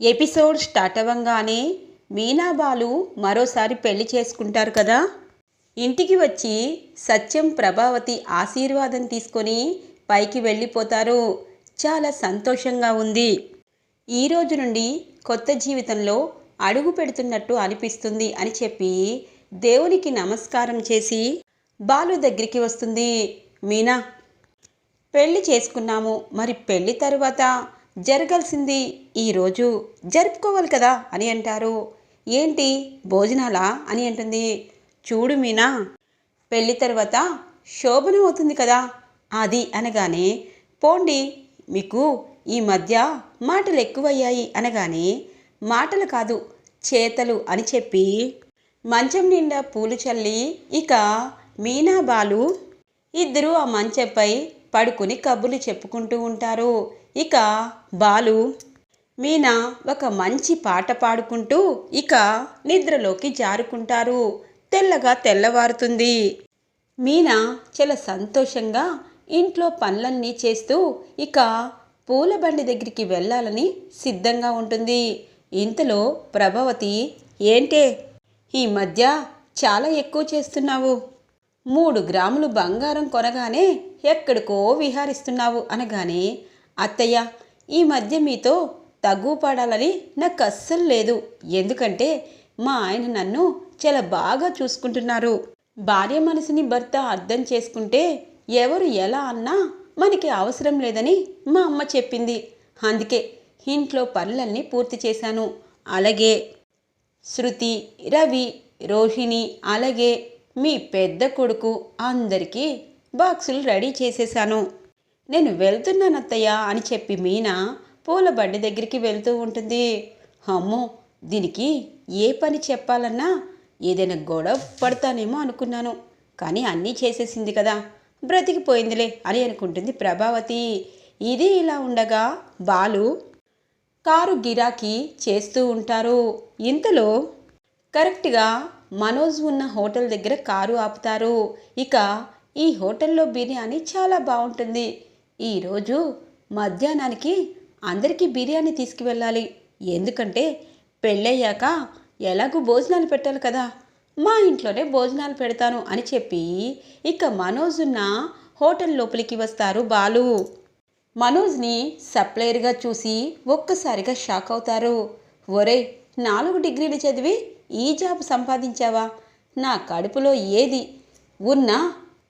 Episode start అవ్వంగానే మీనాబాలు మరోసారి పెళ్ళి చేసుకుంటారు కదా? ఇంటికి వచ్చి సత్యం ప్రభావతి ఆశీర్వాదం తీసుకొని పైకి వెళ్ళిపోతారు. చాలా సంతోషంగా ఉంది. ఈ రోజు నుండి కొత్త జీవితంలో అడుగు పెడుతున్నట్టు అనిపిస్తుంది అని చెప్పి దేవునికి నమస్కారం చేసి బాలు దగ్గరికి వస్తుంది. మీనా పెళ్ళి చేసుకున్నాము. మరి పెళ్ళి తరువాత జరగాల్సింది ఈరోజు జరుపుకోవాలి కదా అని అంటారు. ఏంటి? భోజనాలా అని అంటుంది. చూడు మీనా పెళ్ళి తర్వాత శోభనం అవుతుంది కదా? అది అనగానే పోండి మీకు ఈ మధ్య మాటలు ఎక్కువయ్యాయి అనగానే మాటలు కాదు చేతలు అని చెప్పి మంచం నిండా పూలు చల్లి ఇక మీనా బాలు ఇద్దరూ ఆ మంచంపై పడుకుని కబుర్లు చెప్పుకుంటూ ఉంటారు. ఇక బాలు మీనా ఒక మంచి పాట పాడుకుంటూ ఇక నిద్రలోకి జారుకుంటారు. తెల్లగా తెల్లవారుతుంది. మీనా చాలా సంతోషంగా ఇంట్లో పనులన్నీ చేస్తూ ఇక పూల బండి దగ్గరికి వెళ్ళాలని సిద్ధంగా ఉంటుంది. ఇంతలో ప్రభావతి ఏంటే? ఈ మధ్య చాలా ఎక్కువ చేస్తున్నావు. మూడు గ్రాములు బంగారం కొనగానే ఎక్కడికో విహారిస్తున్నావు అనగానే అత్తయ్య ఈ మధ్య మీతో తగ్గు పడాలని నాకు అస్సలు లేదు. ఎందుకంటే మా ఆయన నన్ను చాలా బాగా చూసుకుంటున్నారు. భార్య మనసుని భర్త అర్థం చేసుకుంటే ఎవరు ఎలా అన్నా మనకి అవసరం లేదని మా అమ్మ చెప్పింది. అందుకే ఇంట్లో పనులన్నీ పూర్తి చేశాను. అలాగే శృతి రవి రోహిణి అలాగే మీ పెద్ద కొడుకు అందరికీ బాక్సులు రెడీ చేసేశాను. నేను వెళ్తున్నాను అత్తయ్య అని చెప్పి మీనా పూల బండి దగ్గరికి వెళ్తూ ఉంటుంది. అమ్మో దీనికి ఏ పని చెప్పాలన్నా ఏదైనా గొడవ పడతానేమో అనుకున్నాను. కానీ అన్నీ చేసేసింది కదా బ్రతికిపోయిందిలే అని అనుకుంటుంది ప్రభావతి. ఇది ఇలా ఉండగా బాలు కారు గిరాకీ చేస్తూ ఉంటారు. ఇంతలో కరెక్ట్గా మనోజ్ ఉన్న హోటల్ దగ్గర కారు ఆపుతారు. ఇక ఈ హోటల్లో బిర్యానీ చాలా బాగుంటుంది. ఈరోజు మధ్యాహ్నానికి అందరికీ బిర్యానీ తీసుకువెళ్ళాలి. ఎందుకంటే పెళ్ళయ్యాక ఎలాగూ భోజనాలు పెట్టాలి కదా. మా ఇంట్లోనే భోజనాలు పెడతాను అని చెప్పి ఇక మనోజ్ ఉన్న హోటల్ లోపలికి వస్తారు బాలు. మనోజ్ని సప్లయర్గా చూసి ఒక్కసారిగా షాక్ అవుతారు. ఒరే నాలుగు డిగ్రీలు చదివి ఈ జాబ్ సంపాదించావా? నా కడుపులో ఏది? ఉన్నా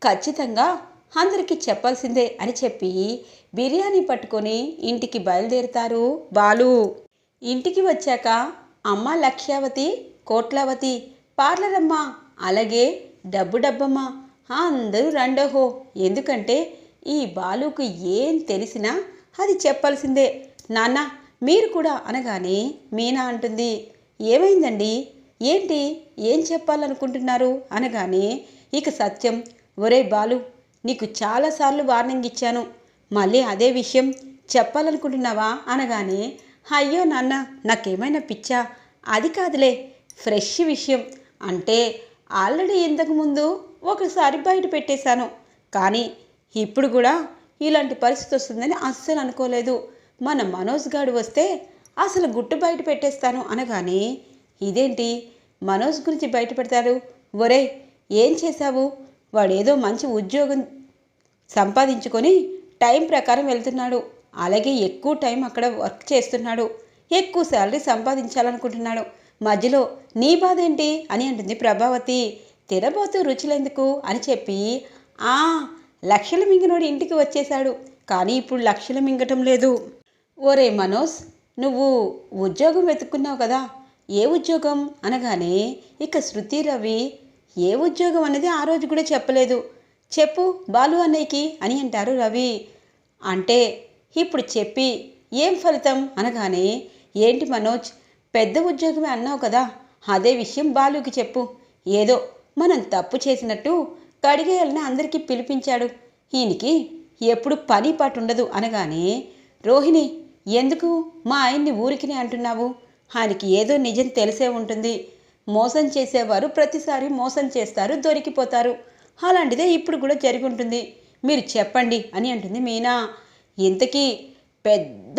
ఖచ్చితంగా అందరికీ చెప్పాల్సిందే అని చెప్పి బిర్యానీ పట్టుకొని ఇంటికి బయలుదేరుతారు బాలు. ఇంటికి వచ్చాక అమ్మ లక్ష్యావతి కోట్లావతి పార్లరమ్మ అలాగే డబ్బు డబ్బమ్మ అందరూ రండోహో. ఎందుకంటే ఈ బాలుకు ఏం తెలిసినా అది చెప్పాల్సిందే. నాన్న మీరు కూడా అనగానే మీనా అంటుంది. ఏమైందండి? ఏంటి? ఏం చెప్పాలనుకుంటున్నారు? అనగానే ఇక సత్యం ఒరే బాలు నీకు చాలాసార్లు వార్నింగ్ ఇచ్చాను. మళ్ళీ అదే విషయం చెప్పాలనుకుంటున్నావా? అనగానే అయ్యో నాన్న నాకేమైనా పిచ్చా? అది కాదులే ఫ్రెష్ విషయం. అంటే ఆల్రెడీ ఇంతకుముందు ఒకసారి బయట పెట్టేశాను. కానీ ఇప్పుడు కూడా ఇలాంటి పరిస్థితి వస్తుందని అస్సలు అనుకోలేదు. మన మనోజ్ గాడు వస్తే అసలు గుట్టు బయట పెట్టేస్తాను అనగానే ఇదేంటి? మనోజ్ గురించి బయట పెడతాడు ఒరే ఏం చేశావు? వాడేదో మంచి ఉద్యోగం సంపాదించుకొని టైం ప్రకారం వెళ్తున్నాడు. అలాగే ఎక్కువ టైం అక్కడ వర్క్ చేస్తున్నాడు. ఎక్కువ శాలరీ సంపాదించాలనుకుంటున్నాడు. మధ్యలో నీ బాధ ఏంటి? అని అంటుంది ప్రభావతి. తినబోతూ రుచులెందుకు? అని చెప్పి ఆ లక్షల మింగినోడు ఇంటికి వచ్చేశాడు. కానీ ఇప్పుడు లక్షలు మింగటం లేదు. ఓరే మనోజ్ నువ్వు ఉద్యోగం వెతుక్కున్నావు కదా. ఏ ఉద్యోగం? అనగానే ఇక శృతి రవి ఏ ఉద్యోగం అనేది ఆ రోజు కూడా చెప్పలేదు. చెప్పు బాలు అన్నయ్యకి అని అంటారు రవి. అంటే ఇప్పుడు చెప్పి ఏం ఫలితం అనగానే ఏంటి మనోజ్ పెద్ద ఉద్యోగమే అన్నావు కదా అదే విషయం బాలుకి చెప్పు. ఏదో మనం తప్పు చేసినట్టు కడిగేయాలని అందరికీ పిలిపించాడు. ఈయనకి ఎప్పుడు పని పాటు ఉండదు అనగానే రోహిణి ఎందుకు మా ఆయన్ని ఊరికినే అంటున్నావు? ఆయనకి ఏదో నిజం తెలిసే ఉంటుంది. మోసం చేసేవారు ప్రతిసారి మోసం చేస్తారు దొరికిపోతారు. అలాంటిదే ఇప్పుడు కూడా జరిగి ఉంటుంది మీరు చెప్పండి అని అంటుంది మీనా. ఇంతకీ పెద్ద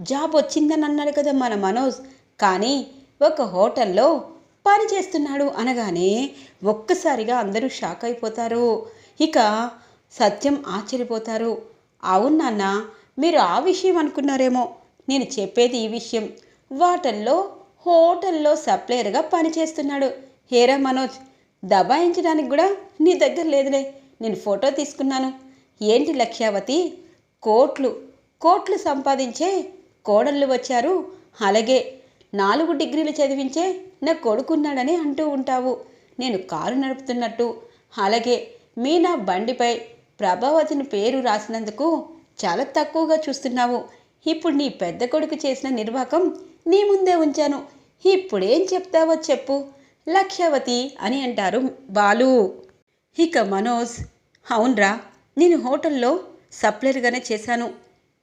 జాబ్ వచ్చిందని అన్నాడు కదా మన మనోజ్. కానీ ఒక హోటల్లో పని చేస్తున్నాడు అనగానే ఒక్కసారిగా అందరూ షాక్ అయిపోతారు. ఇక సత్యం ఆశ్చర్యపోతారు. అవును నాన్న మీరు ఆ విషయం అనుకున్నారేమో. నేను చెప్పేది ఈ విషయం. వాటల్లో హోటల్లో సప్లయర్గా పనిచేస్తున్నాడు. హేరా మనోజ్ దబాయించడానికి కూడా నీ దగ్గర లేదులే. నేను ఫోటో తీసుకున్నాను. ఏంటి లక్ష్యావతి? కోట్లు కోట్లు సంపాదించే కోడళ్ళు వచ్చారు. అలాగే నాలుగు డిగ్రీలు చదివించే నా కొడుకున్నాడని అంటూ ఉంటావు. నేను కారు నడుపుతున్నట్టు. అలాగే మీ నా బండిపై ప్రభావతిని పేరు రాసినందుకు చాలా తక్కువగా చూస్తున్నావు. ఇప్పుడు నీ పెద్ద కొడుకు చేసిన నిర్వాకం నీ ముందే ఉంచాను. ఇప్పుడేం చెప్తావో చెప్పు. లక్ష్యవతి అని అంటారు బాలు. ఇక మనోజ్ అవునరా నేను హోటల్లో సప్లైర్గానే చేశాను.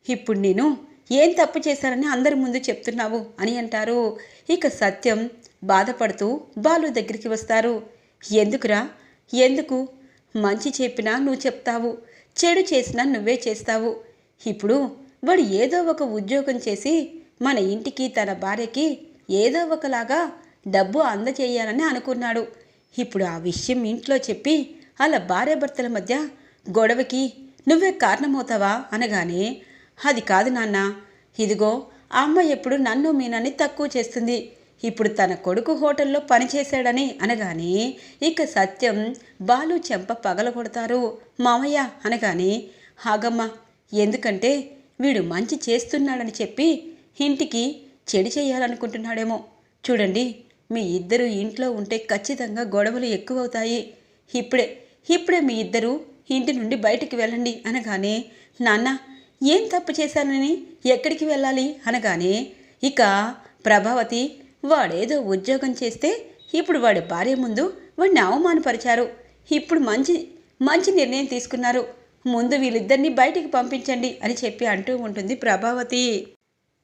ఇప్పుడు నేను ఏం తప్పు చేశానని అందరి ముందు చెప్తున్నావు అని అంటారు. ఇక సత్యం బాధపడుతూ బాలు దగ్గరికి వస్తారు. ఎందుకురా? ఎందుకు? మంచి చెప్పినా నువ్వు చెప్తావు. చెడు చేసినా నువ్వే చేస్తావు. ఇప్పుడు వాడు ఏదో ఒక ఉద్యోగం చేసి మన ఇంటికి తన భార్యకి ఏదో ఒకలాగా డబ్బు అందచేయాలని అనుకున్నాడు. ఇప్పుడు ఆ విషయం ఇంట్లో చెప్పి అలా భార్యాభర్తల మధ్య గొడవకి నువ్వే కారణమవుతావా అనగానే అది కాదు నాన్న. ఇదిగో ఆ అమ్మ ఎప్పుడు నన్ను మీనని తక్కువ చేస్తుంది. ఇప్పుడు తన కొడుకు హోటల్లో పనిచేశాడని అనగానే ఇక సత్యం బాలు చెంప పగలగొడతారు. మామయ్య అనగానే హాగమ్మ ఎందుకంటే వీడు మంచి చేస్తున్నాడని చెప్పి ఇంటికి చెడు చేయాలనుకుంటున్నాడేమో. చూడండి మీ ఇద్దరు ఇంట్లో ఉంటే ఖచ్చితంగా గొడవలు ఎక్కువవుతాయి. ఇప్పుడే ఇప్పుడే మీ ఇద్దరు ఇంటి నుండి బయటికి వెళ్ళండి అనగానే నాన్న ఏం తప్పు చేశానని ఎక్కడికి వెళ్ళాలి? అనగానే ఇక ప్రభావతి వాడేదో ఉద్యోగం చేస్తే ఇప్పుడు వాడి భార్య ముందు వాడిని అవమానపరిచారు. ఇప్పుడు మంచి మంచి నిర్ణయం తీసుకున్నారు. ముందు వీళ్ళిద్దరిని బయటికి పంపించండి అని చెప్పి అంటూ ఉంటుంది ప్రభావతి.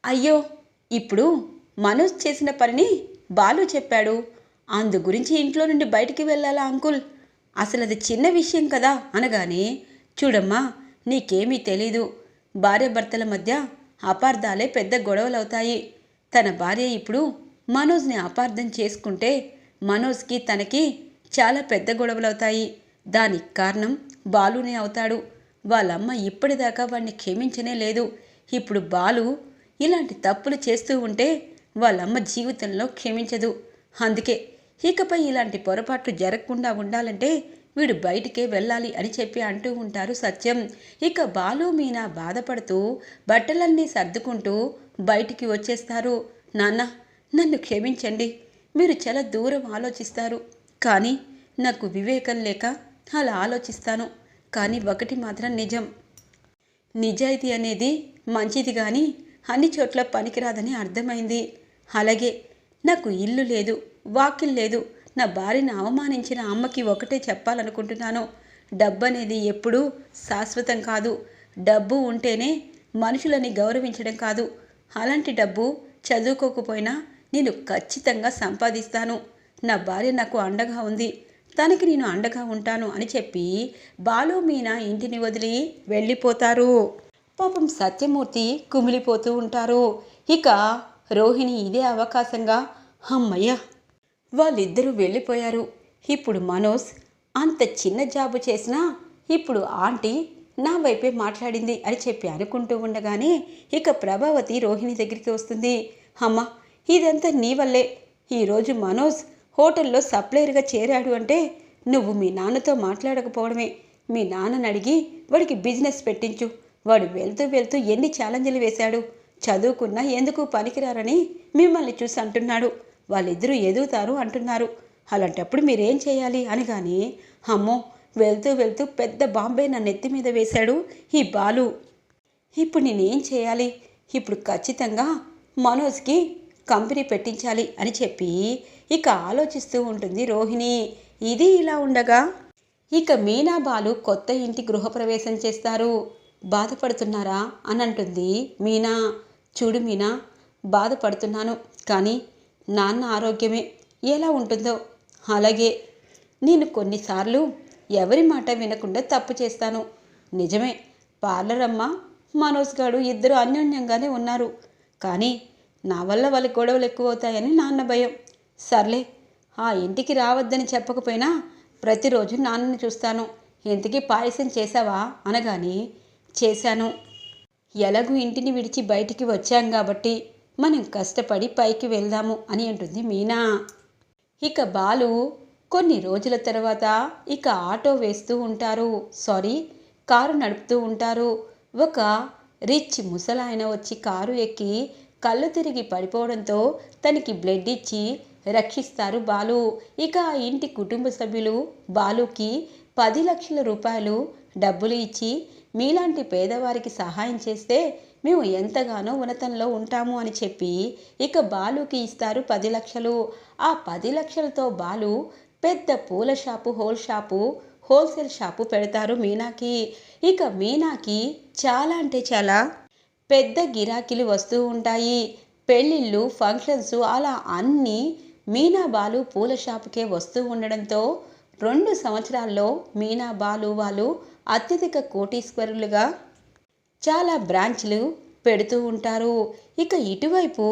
అయ్యో ఇప్పుడు మనోజ్ చేసిన పనిని బాలు చెప్పాడు. అందు గురించి ఇంట్లో నుండి బయటికి వెళ్ళాలా అంకుల్? అసలు అది చిన్న విషయం కదా అనగానే చూడమ్మా నీకేమీ తెలీదు. భార్యాభర్తల మధ్య అపార్థాలే పెద్ద గొడవలవుతాయి. తన భార్య ఇప్పుడు మనోజ్ని అపార్థం చేసుకుంటే మనోజ్కి తనకి చాలా పెద్ద గొడవలవుతాయి. దానికి కారణం బాలునే అవుతాడు. వాళ్ళమ్మ ఇప్పటిదాకా వాడిని క్షమించనే లేదు. ఇప్పుడు బాలు ఇలాంటి తప్పులు చేస్తూ ఉంటే వాళ్ళమ్మ జీవితంలో క్షమించదు. అందుకే ఇకపై ఇలాంటి పొరపాట్లు జరగకుండా ఉండాలంటే వీడు బయటికే వెళ్ళాలి అని చెప్పి అంటూ ఉంటారు సత్యం. ఇక బాలు మీనా బాధపడుతూ బట్టలన్నీ సర్దుకుంటూ బయటికి వచ్చేస్తారు. నాన్న నన్ను క్షమించండి. మీరు చాలా దూరం ఆలోచిస్తారు. కానీ నాకు వివేకం లేక అలా ఆలోచిస్తాను. కానీ ఒకటి మాత్రం నిజం. నిజాయితీ అనేది మంచిది కానీ అన్ని చోట్ల పనికిరాదని అర్థమైంది. అలాగే నాకు ఇల్లు లేదు వాకిల్ లేదు. నా భార్యను అవమానించిన అమ్మకి ఒకటే చెప్పాలనుకుంటున్నాను. డబ్బు అనేది ఎప్పుడూ శాశ్వతం కాదు. డబ్బు ఉంటేనే మనుషులని గౌరవించడం కాదు. అలాంటి డబ్బు చదువుకోకపోయినా నేను ఖచ్చితంగా సంపాదిస్తాను. నా భార్య నాకు అండగా ఉంది. తనకి నేను అండగా ఉంటాను అని చెప్పి బాలు మీనా ఇంటిని వదిలి వెళ్ళిపోతారు. పాపం సత్యమూర్తి కుమిలిపోతూ ఉంటారు. ఇక రోహిణి ఇదే అవకాశంగా అమ్మయ్య! వాళ్ళిద్దరూ వెళ్ళిపోయారు. ఇప్పుడు మనోజ్ అంత చిన్న జాబు చేసినా ఇప్పుడు ఆంటీ నా వైపే మాట్లాడింది అని చెప్పి అనుకుంటూ ఉండగానే ఇక ప్రభావతి రోహిణి దగ్గరికి వస్తుంది. అమ్మ ఇదంతా నీ వల్లే. ఈరోజు మనోజ్ హోటల్లో సప్లయర్గా చేరాడు అంటే నువ్వు మీ నాన్నతో మాట్లాడకపోవడమే. మీ నాన్నని అడిగి వాడికి బిజినెస్ పెట్టించు. వాడు వెళ్తూ వెళ్తూ ఎన్ని ఛాలెంజ్లు వేశాడు? చదువుకున్నా ఎందుకు పనికిరారని మిమ్మల్ని చూసి అంటున్నాడు. వాళ్ళిద్దరూ ఎదుగుతారు అంటున్నారు. అలాంటప్పుడు మీరేం చేయాలి? అనగానే అమ్మో వెళ్తూ వెళ్తూ పెద్ద బాంబే నా నెత్తి మీద వేశాడు ఈ బాలు. ఇప్పుడు నేనేం చేయాలి? ఇప్పుడు ఖచ్చితంగా మనోజ్కి కంపెనీ పెట్టించాలి అని చెప్పి ఇక ఆలోచిస్తూ ఉంటుంది రోహిణి. ఇది ఇలా ఉండగా ఇక మీనా బాలు కొత్త ఇంటి గృహప్రవేశం చేస్తారు. బాధపడుతున్నారా అని అంటుంది మీనా. చూడు మీనా బాధపడుతున్నాను కానీ నాన్న ఆరోగ్యమే. ఎలా ఉంటుందో. అలాగే నేను కొన్నిసార్లు ఎవరి మాట వినకుండా తప్పు చేస్తాను. నిజమే పార్లర్ అమ్మ మనోజ్ గారు ఇద్దరు అన్యోన్యంగానే ఉన్నారు. కానీ నా వల్ల వాళ్ళ గొడవలు ఎక్కువ అవుతాయని నాన్న భయం. సర్లే ఆ ఇంటికి రావద్దని చెప్పకపోయినా ప్రతిరోజు నాన్నని చూస్తాను. ఇంతకీ పాయసం చేసావా అనగానే చేశాను. ఎలాగూ ఇంటిని విడిచి బయటికి వచ్చాం కాబట్టి మనం కష్టపడి పైకి వెళ్దాము అని అంటుంది మీనా. ఇక బాలు కొన్ని రోజుల తర్వాత ఇక ఆటో వేస్తూ ఉంటారు. సారీ కారు నడుపుతూ ఉంటారు. ఒక రిచ్ ముసలాయన వచ్చి కారు ఎక్కి కళ్ళు తిరిగి పడిపోవడంతో తనకి బ్లడ్ ఇచ్చి రక్షిస్తారు బాలు. ఇక ఆ ఇంటి కుటుంబ సభ్యులు బాలుకి పది లక్షల రూపాయలు డబ్బులు ఇచ్చి మీలాంటి పేదవారికి సహాయం చేస్తే మేము ఎంతగానో ఉన్నతంలో ఉంటాము అని చెప్పి ఇక బాలుకి ఇస్తారు పది లక్షలు. ఆ పది లక్షలతో బాలు పెద్ద పూల shop whole shop wholesale shop పెడతారు మీనాకి. ఇక మీనాకి చాలా అంటే చాలా పెద్ద గిరాకీలు వస్తూ ఉంటాయి. పెళ్ళిళ్ళు ఫంక్షన్స్ అలా అన్నీ మీనా బాలు పూల షాపుకే వస్తూ ఉండడంతో రెండు సంవత్సరాల్లో మీనా బాలు వాళ్ళు అత్యధిక కోటీశ్వరులుగా చాలా బ్రాంచ్లు పెడుతూ ఉంటారు. ఇక ఇటువైపు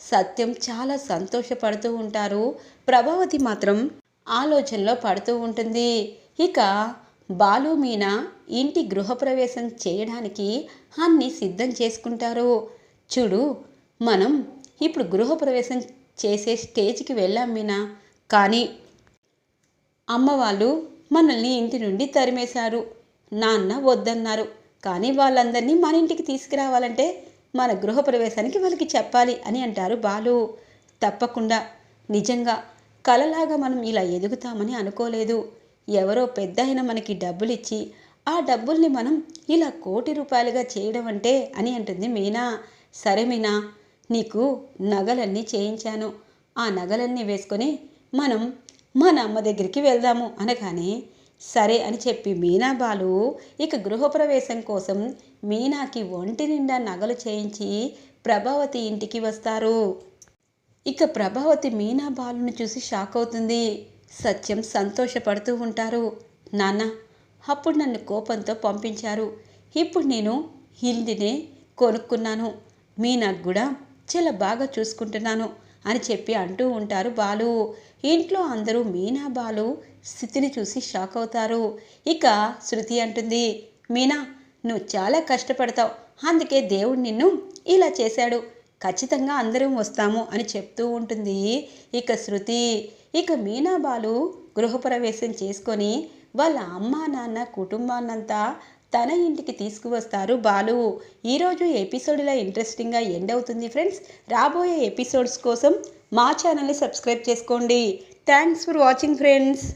సత్యం చాలా సంతోషపడుతూ ఉంటారు. ప్రభావతి మాత్రం ఆలోచనలో పడుతూ ఉంటుంది. ఇక బాలు మీనా ఇంటి గృహప్రవేశం చేయడానికి అన్ని సిద్ధం చేసుకుంటారు. చూడు మనం ఇప్పుడు గృహప్రవేశం చేసే స్టేజ్కి వెళ్ళాం మీనా. కానీ అమ్మ వాళ్ళు మనల్ని ఇంటి నుండి తరిమేశారు. నాన్న వద్దన్నారు. కానీ వాళ్ళందరినీ మన ఇంటికి తీసుకురావాలంటే మన గృహప్రవేశానికి వాళ్ళకి చెప్పాలి అని అంటారు బాలు. తప్పకుండా. నిజంగా కలలాగా మనం ఇలా ఎదుగుతామని అనుకోలేదు. ఎవరో పెద్ద అయిన మనకి డబ్బులు ఇచ్చి ఆ డబ్బుల్ని మనం ఇలా కోటి రూపాయలుగా చేయడం అంటే అని అంటుంది మీనా. సరే మీనా నీకు నగలన్నీ చేయించాను. ఆ నగలన్నీ వేసుకొని మనం మన అమ్మ దగ్గరికి వెళ్దాము అనగానే సరే అని చెప్పి మీనా బాలు ఇక గృహప్రవేశం కోసం మీనాకి ఒంటి నిండా నగలు చేయించి ప్రభావతి ఇంటికి వస్తారు. ఇక ప్రభావతి మీనా బాలుని చూసి షాక్ అవుతుంది. సత్యం సంతోషపడుతూ ఉంటారు. నాన్న అప్పుడు నన్ను కోపంతో పంపించారు. ఇప్పుడు నేను హిందీనే కొనుక్కున్నాను. మీనాకు కూడా చాలా బాగా చూసుకుంటున్నాను. అని చెప్పి అంటూ ఉంటారు. బాలు ఇంట్లో అందరూ మీనా బాలు స్థితిని చూసి షాక్ అవుతారు. ఇక శృతి అంటుంది మీనా నువ్వు చాలా కష్టపడతావు. అందుకే దేవుడు నిన్ను ఇలా చేశాడు. ఖచ్చితంగా అందరం వస్తాము అని చెప్తూ ఉంటుంది ఇక శృతి. ఇక మీనా బాలు గృహప్రవేశం చేసుకొని వాళ్ళ అమ్మ నాన్న కుటుంబాన్నంతా తన ఇంటికి తీసుకువస్తారు. బాలు ఈరోజు ఎపిసోడ్లో ఇంట్రెస్టింగ్గా ఎండ్ అవుతుంది ఫ్రెండ్స్. రాబోయే ఎపిసోడ్స్ కోసం మా ఛానల్ని సబ్స్క్రైబ్ చేసుకోండి. Thanks for watching friends.